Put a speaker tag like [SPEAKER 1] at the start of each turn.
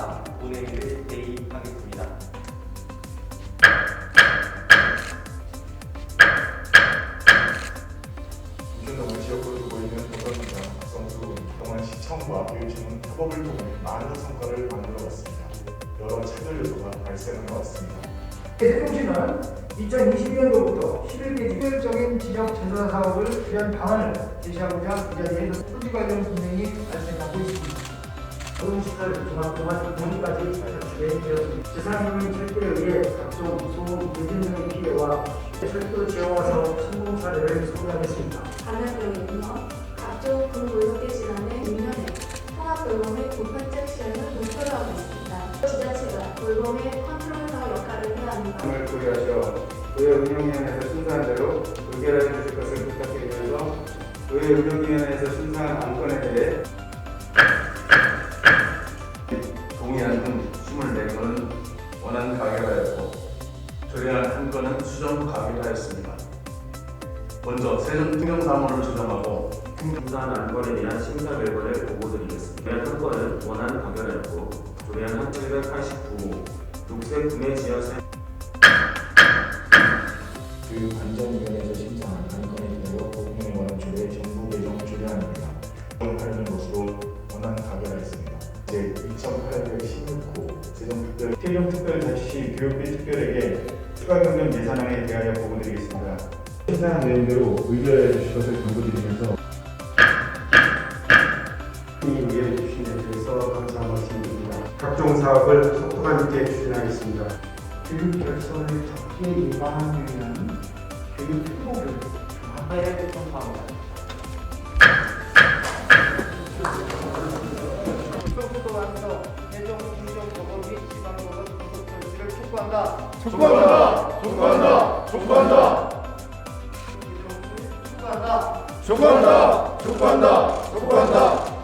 [SPEAKER 1] 3차 운행을 대입하겠습니다. 인천동 지역구를 두고 있는 도서입니다. 선수 동안 시청과 교육청은 협업을 통해 많은 성과를 만들어왔습니다. 여러 차별 요소가 발생한 것 같습니다.
[SPEAKER 2] 대통신은 2021년도부터 11개 특별적인 지역 재산 사업을 실현 방안을 제시하고자 이 자리에서 소지관련 분명히 말씀하고 있습니다. 서울시설 종합동안 공원까지 진행되었습니다. 재산임의 철도에 의해 각종 소음, 유진 등의 피해와 철도 사업 성공 사례를 소개하겠습니다.
[SPEAKER 3] 반면교육은요, 각종 근무역대 질환의 인면에 통합돌봄의 보편적 시행을 목표로 하고 있습니다. 지자체가 돌봄의 컨트롤러 역할을 해야 합니다.
[SPEAKER 4] 등을 고려하셔 의회 운영위원회에서 순서한 대로 의결해 주실 것을 부탁드리면서 의회 운영위원회에서 순서한 안건 조례안 한 건은 수정 가결하였습니다. 먼저 세종 특명사무를 조정하고
[SPEAKER 5] 심사한 안건에 대한 심사 결과를 보고드리겠습니다. 조례안 한 건은 원안 가결하였고 조례안 한 789호 녹색 구매 지하세
[SPEAKER 1] 교육안전위원회에서 심사한 안건에 대하여 관한 조례 정부 개정 조례안입니다. 2008년도수로 원안 가결하였습니다. 제 2816호 세종특별 세종특별자치시 교육비 특별에게 추가 경정 예산안에 대하여 보고드리겠습니다. 심사한 내용대로 의결해 주실 것을 당부드리면서
[SPEAKER 4] 이 의견해 주신 데 대해서 감사 말씀드립니다. 각종 사업을 속도감 있게 추진하겠습니다.
[SPEAKER 2] 교육 결손을 적게 예방하기 위한 교육 특보를 강화해야 통과합니다. 입법부도안서 해종 행정법원 및 지방법원 소속 조치를 촉구한다.
[SPEAKER 6] 촉구한다! 촉구한다! 촉구한다!
[SPEAKER 2] 촉구한다.
[SPEAKER 6] 촉구한다! 촉구한다! 촉구한다!